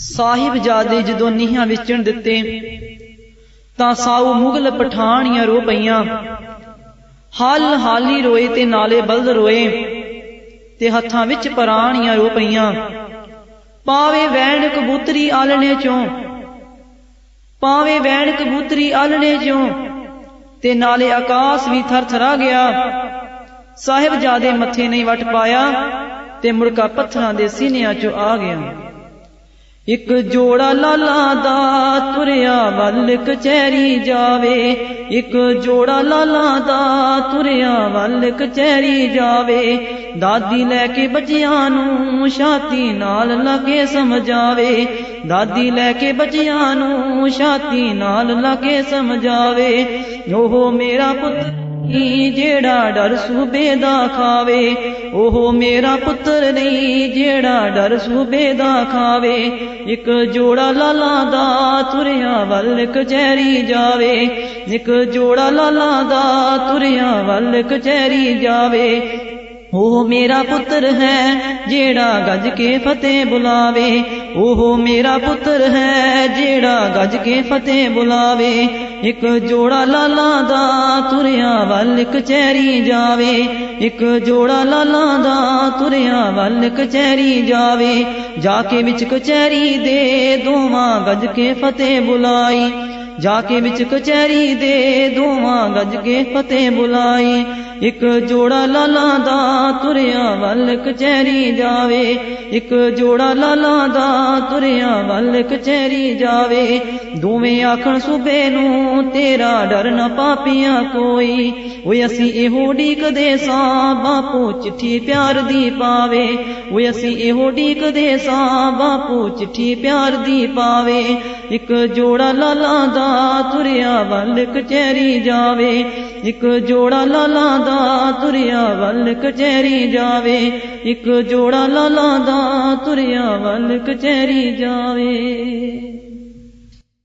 ਸਾਹਿਬਜ਼ਾਦੇ ਜਦੋਂ ਨੀਹਾਂ ਵਿਚਣ ਦਿੱਤੇ, ਤਾਂ ਸਾਊ ਮੁਗਲ ਪਠਾਣੀਆਂ ਰੋ ਪਈਆਂ। ਹਾਲ ਹਾਲੀ ਰੋਏ ਤੇ ਨਾਲੇ ਬਲਦ ਰੋਏ, ਤੇ ਹੱਥਾਂ ਵਿੱਚ ਪਰਾਣੀਆਂ ਰੋ ਪਈਆਂ। ਪਾਵੇ ਵੈਣ ਕਬੂਤਰੀ ਆਲਣੇ ਚੋਂ, ਪਾਵੇ ਵੈਣ ਕਬੂਤਰੀ ਆਲਣੇ ਚੋਂ, ਤੇ ਨਾਲੇ ਆਕਾਸ਼ ਵੀ ਥਰਥਰਾ ਗਿਆ। ਸਾਹਿਬਜ਼ਾਦੇ ਮੱਥੇ ਨਹੀਂ ਵਟ ਪਾਇਆ, ਤੇ ਮੁੜਕਾ ਪੱਥਰਾਂ ਦੇ ਸੀਨਿਆਂ ਚੋਂ ਆ ਗਿਆ। ਇੱਕ ਜੋੜਾ ਲਾਲਾ ਦਾ ਤੁਰਿਆ ਵੱਲ ਕਚਹਿਰੀ ਜਾਵੇ। ਇੱਕ ਜੋੜਾ ਲਾਲਾ ਦਾ ਤੁਰਿਆ ਵੱਲ ਕਚਹਿਰੀ ਜਾਵੇ। ਦਾਦੀ ਲੈ ਕੇ ਬੱਚਿਆਂ ਨੂੰ ਛਾਤੀ ਨਾਲ ਲਾਗੇ ਸਮਝਾਵੇ। ਦਾਦੀ ਲੈ ਕੇ ਬੱਚਿਆਂ ਨੂੰ ਛਾਤੀ ਨਾਲ ਲਾਗੇ ਸਮਝਾਵੇ। ਉਹ ਮੇਰਾ ਪੁੱਤ ਨਹੀਂ ਜਿਹੜਾ ਡਰ ਸੂਬੇ ਦਾ ਖਾਵੇ, ਉਹ ਮੇਰਾ ਪੁੱਤਰ ਨਹੀਂ। ਜਿਹੜਾ ਡਰ ਸੂਬੇ ਦਾ ਖਾਵੇ, ਇੱਕ ਜੋੜਾ ਲਾਲਾ ਦਾ ਤੁਰਿਆ ਵੱਲ ਕਚਹਿਰੀ ਜਾਵੇ। ਇੱਕ ਜੋੜਾ ਲਾਲਾ ਦਾ ਤੁਰਿਆ ਵੱਲ ਕਚਹਿਰੀ ਜਾਵੇ। ਉਹ ਮੇਰਾ ਪੁੱਤਰ ਹੈ, ਜਿਹੜਾ ਗੱਜ ਕੇ ਫਤਿਹ ਬੁਲਾਵੇ। ਉਹ ਮੇਰਾ ਪੁੱਤਰ ਹੈ, ਜਿਹੜਾ ਗੱਜ ਕੇ ਫਤਿਹ ਬੁਲਾਵੇ। ਇੱਕ ਜੋੜਾ ਲਾਲਾ ਦਾ ਤੁਰਿਆ ਵੱਲ ਕਚਹਿਰੀ ਜਾਵੇ। ਇੱਕ ਜੋੜਾ ਲਾਲਾ ਦਾ ਤੁਰਿਆ ਵੱਲ ਕਚਹਿਰੀ ਜਾਵੇ। ਜਾ ਕੇ ਵਿੱਚ ਕਚਹਿਰੀ ਦੇ ਦੋਵਾਂ ਗੱਜ ਕੇ ਫਤਿਹ ਬੁਲਾਈ। ਜਾ ਕੇ ਵਿੱਚ ਕਚਹਿਰੀ ਦੇ ਦੋਵਾਂ ਗੱਜ ਕੇ ਫਤਿਹ ਬੁਲਾਈ। ਇੱਕ ਜੋੜਾ ਲਾਲਾ ਦਾ ਤੁਰਿਆ ਵੱਲ ਕਚਹਿਰੀ ਜਾਵੇ। ਇੱਕ ਜੋੜਾ ਲਾਲਾ ਦਾ ਤੁਰਿਆ ਵੱਲ ਕਚਹਿਰੀ ਜਾਵੇ। ਦੋਵੇਂ ਆਖਣ ਸੁਬੇ ਨੂੰ, ਤੇਰਾ ਡਰ ਨਾ ਪਾਪੀਆਂ ਕੋਈ। ਓਏ ਅਸੀਂ ਇਹੋ ਢੀਕਦੇ ਸਾਂ, ਬਾਪੂ ਚਿੱਠੀ ਪਿਆਰ ਦੀ ਪਾਵੇ। ਓਏ ਅਸੀਂ ਇਹੋ ਢੀਕਦੇ ਸਾਂ, ਬਾਪੂ ਚਿੱਠੀ ਪਿਆਰ ਦੀ ਪਾਵੇ। ਇੱਕ ਜੋੜਾ ਲਾਲਾ ਦਾ ਤੁਰਿਆ ਵੱਲ ਕਚਹਿਰੀ ਜਾਵੇ। ਇੱਕ ਜੋੜਾ ਲਾਲਾ ਦਾ ਤੁਰਿਆ ਵੱਲ ਕਚਹਿਰੀ ਜਾਵੇ ਇੱਕ ਜੋੜਾ ਲਾਲਾ ਦਾ ਤੁਰਿਆ ਵੱਲ ਕਚਹਿਰੀ ਜਾਵੇ।